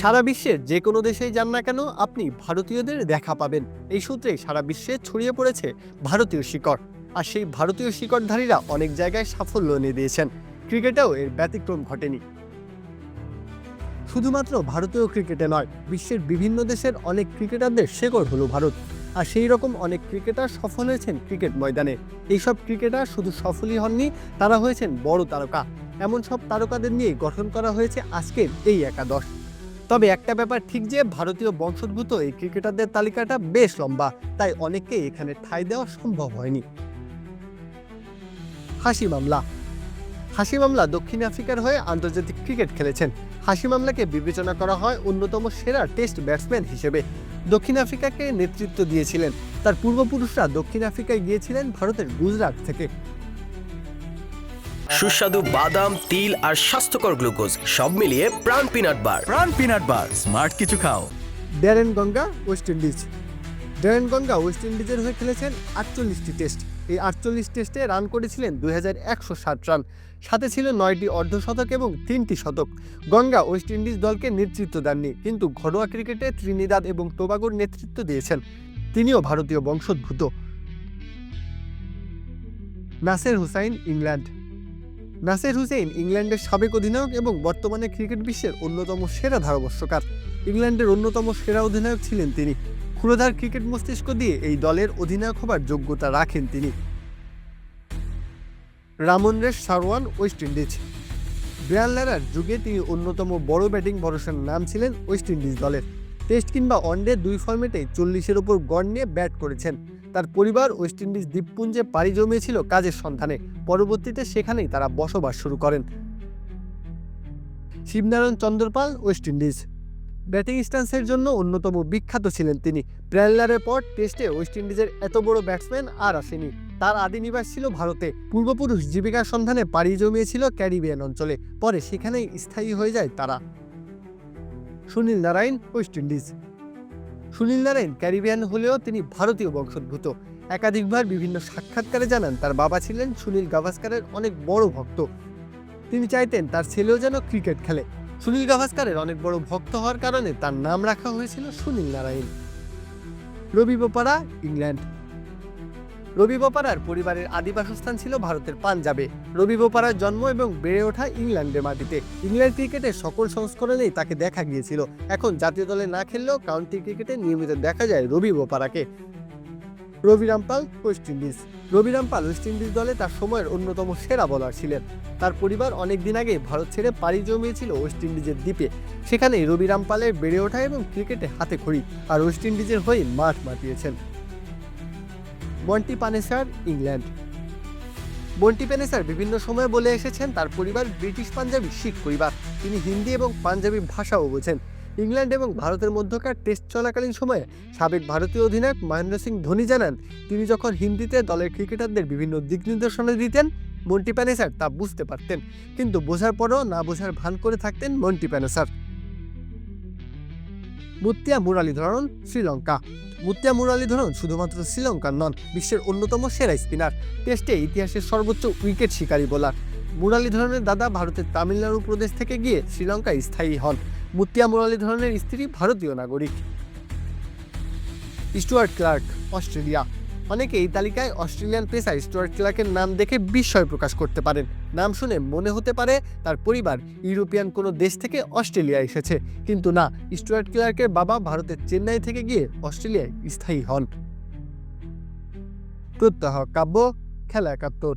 সারা বিশ্বের যে কোনো দেশেই যান না কেন, আপনি ভারতীয়দের দেখা পাবেন। এই সূত্রে সারা বিশ্বে ছড়িয়ে পড়েছে ভারতীয় শিকড়। আর সেই ভারতীয় শিকড়ধারীরা অনেক জায়গায় সাফল্য এনে দিয়েছেন। ক্রিকেটেও এর ব্যতিক্রম ঘটেনি। শুধুমাত্র ভারতীয় ক্রিকেটে নয়, বিশ্বের বিভিন্ন দেশের অনেক ক্রিকেটারদের শেকড় হলো ভারত। আর সেই রকম অনেক ক্রিকেটার সফল হয়েছেন ক্রিকেট ময়দানে। এইসব ক্রিকেটার শুধু সফলই হননি, তারা হয়েছেন বড় তারকা। এমন সব তারকাদের নিয়ে গঠন করা হয়েছে আজকের এই একাদশ। তবে একটা ব্যাপার ঠিক যে ভারতীয় বংশোদ্ভূত এই ক্রিকেটারদের তালিকাটা বেশ লম্বা, তাই অনেককে এখানে ঠাঁই দেওয়া সম্ভব হয়নি। হাসি মামলা। হাসি মামলা দক্ষিণ আফ্রিকার হয়ে আন্তর্জাতিক ক্রিকেট খেলেছেন। হাসি মামলাকে বিবেচনা করা হয় অন্যতম সেরা টেস্ট ব্যাটসম্যান হিসেবে। দক্ষিণ আফ্রিকাকে নেতৃত্ব দিয়েছিলেন। তার পূর্বপুরুষরা দক্ষিণ আফ্রিকায় গিয়েছিলেন ভারতের গুজরাট থেকে। সুস্বাদু বাদাম তিল আর স্বাস্থ্যকর গ্লুকোজ সব মিলিয়ে প্রাণ পিনাট বার। প্রাণ পিনাট বার স্মার্ট কিছু খাও। Darren Ganga West Indies. Darren Ganga West ইন্ডিজের হয়ে খেলেছেন আটচল্লিশটি টেস্ট। এই আটচল্লিশ টেস্টে রান করেছিলেন দুই হাজার একশো ষাট রান। সাথে ছিল নয়টি অর্ধশতক এবং তিনটি শতক। গঙ্গা ওয়েস্ট ইন্ডিজ দলকে নেতৃত্ব দেননি কিন্তু ঘরোয়া ক্রিকেটে ত্রিনিদাদ এবং টোবাগোর নেতৃত্ব দিয়েছেন। তিনিও ভারতীয় বংশোদ্ভূত। নাসের হুসাইন ইংল্যান্ড। নাসের হুসেইন ইংল্যান্ডের সাবেক অধিনায়ক এবং বর্তমানে ক্রিকেট বিশ্বের অন্যতম সেরা ধারাভাষ্যকার। ইংল্যান্ডের অন্যতম সেরা অধিনায়ক ছিলেন তিনি। ক্ষুরধার ক্রিকেট মস্তিষ্ক দিয়ে এই দলের অধিনায়ক হবার যোগ্যতা রাখেন তিনি। Ramnaresh Sarwan, West Indies. Brian ল্যারার যুগে তিনি অন্যতম বড় ব্যাটিং ভরসার নাম ছিলেন ওয়েস্ট ইন্ডিজ দলের। টেস্ট কিংবা ওয়ানডে দুই ফর্মেটে চল্লিশের ওপর গড় নিয়ে ব্যাট করেছেন। তার পরিবার ওয়েস্ট ইন্ডিজ দ্বীপপুঞ্জে পাড়ি জমিয়েছিল কাজের সন্ধানে। পরবর্তীতে সেখানেই তারা বসবাস শুরু করেন। Shivnarine Chanderpaul, West Indies. Batting স্ট্যান্সের জন্য অন্যতম বিখ্যাত ছিলেন তিনি। প্র্যানলারের পর টেস্টে ওয়েস্ট ইন্ডিজের এত বড় ব্যাটসম্যান আর আসেনি। তার আদি নিবাস ছিল ভারতে। পূর্বপুরুষ জীবিকার সন্ধানে পাড়ি জমিয়েছিল ক্যারিবিয়ান অঞ্চলে। পরে সেখানেই স্থায়ী হয়ে যায় তারা। Sunil Narine, West Indies. Sunil Narine Caribbean হলেও তিনি ভারতীয় বংশোদ্ভূত। একাধিকবার বিভিন্ন সাক্ষাৎকারে জানান, তার বাবা ছিলেন সুনীল গাভাস্কারের অনেক বড় ভক্ত। তিনি চাইতেন তার ছেলেও যেন ক্রিকেট খেলে। সুনীল গাভাস্কারের অনেক বড় ভক্ত হওয়ার কারণে তার নাম রাখা হয়েছিল সুনীল নারায়ণ। রবি বোপারা, ইংল্যান্ড। রবি বোপারার পরিবারের আদি বাসস্থান ছিল ভারতের পাঞ্জাবে। রবি বোপারার জন্ম এবং বেড়ে ওঠা ইংল্যান্ডের মাটিতে। ইংল্যান্ড ক্রিকেটের সকল সংস্করণেই তাকে দেখা গিয়েছিল। এখন জাতীয় দলে না খেললেও কাউন্টি ক্রিকেটে নিয়মিত দেখা যায় Ravi বোপারাকে Ravi Rampaul, West Indies. Ravi Rampaul West Indies দলে তার সময়ের অন্যতম সেরা বলার ছিলেন। তার পরিবার অনেক দিন আগে ভারত ছেড়ে পাড়ি জমিয়েছিল ওয়েস্ট ইন্ডিজের দ্বীপে। সেখানেই রবি রামপালের বেড়ে ওঠা এবং ক্রিকেটে হাতে খড়ি আর ওয়েস্ট ইন্ডিজের হয়ে মাঠ মাতিয়েছেন। Monty Panesar, England. Monty Panesar বিভিন্ন সময় বলে এসেছেন তার পরিবার ব্রিটিশ পাঞ্জাবি শিখ পরিবার। তিনি হিন্দি এবং পাঞ্জাবি ভাষাও বোঝেন। ইংল্যান্ড এবং ভারতের মধ্যকার টেস্ট চলাকালীন সময়ে সাবেক ভারতীয় অধিনায়ক মহেন্দ্র সিং ধোনি জানান, তিনি যখন হিন্দিতে দলের ক্রিকেটারদের বিভিন্ন দিক নির্দেশনা দিতেন, মন্টি প্যানেসার তা বুঝতে পারতেন। কিন্তু বোঝার পরও না বোঝার ভান করে থাকতেন মন্টি প্যানেসার মুত্তিয়া মুরালীধরন শ্রীলঙ্কা। মুত্তিয়া মুরালীধরন শুধুমাত্র শ্রীলঙ্কার নন, বিশ্বের অন্যতম সেরা স্পিনার। টেস্টে ইতিহাসের সর্বোচ্চ উইকেট শিকারী বোলার। মুরালীধরনের দাদা ভারতের তামিলনাড়ু প্রদেশ থেকে গিয়ে শ্রীলঙ্কায় স্থায়ী হন। মুত্তিয়া মুরালীধরনের স্ত্রী ভারতীয় নাগরিক। Stuart Clark, Australia. অনেকে এই তালিকায় অস্ট্রেলিয়ান পেসার স্টুয়ার্ট ক্লার্কের নাম দেখে বিস্ময় প্রকাশ করতে পারেন। নাম শুনে মনে হতে পারে তার পরিবার ইউরোপিয়ান কোনো দেশ থেকে অস্ট্রেলিয়া এসেছে। কিন্তু না, স্টুয়ার্ট ক্লার্কের বাবা ভারতের চেন্নাই থেকে গিয়ে অস্ট্রেলিয়ায় স্থায়ী হন। প্রত্যাহ কাব্য, খেলা একাত্তর।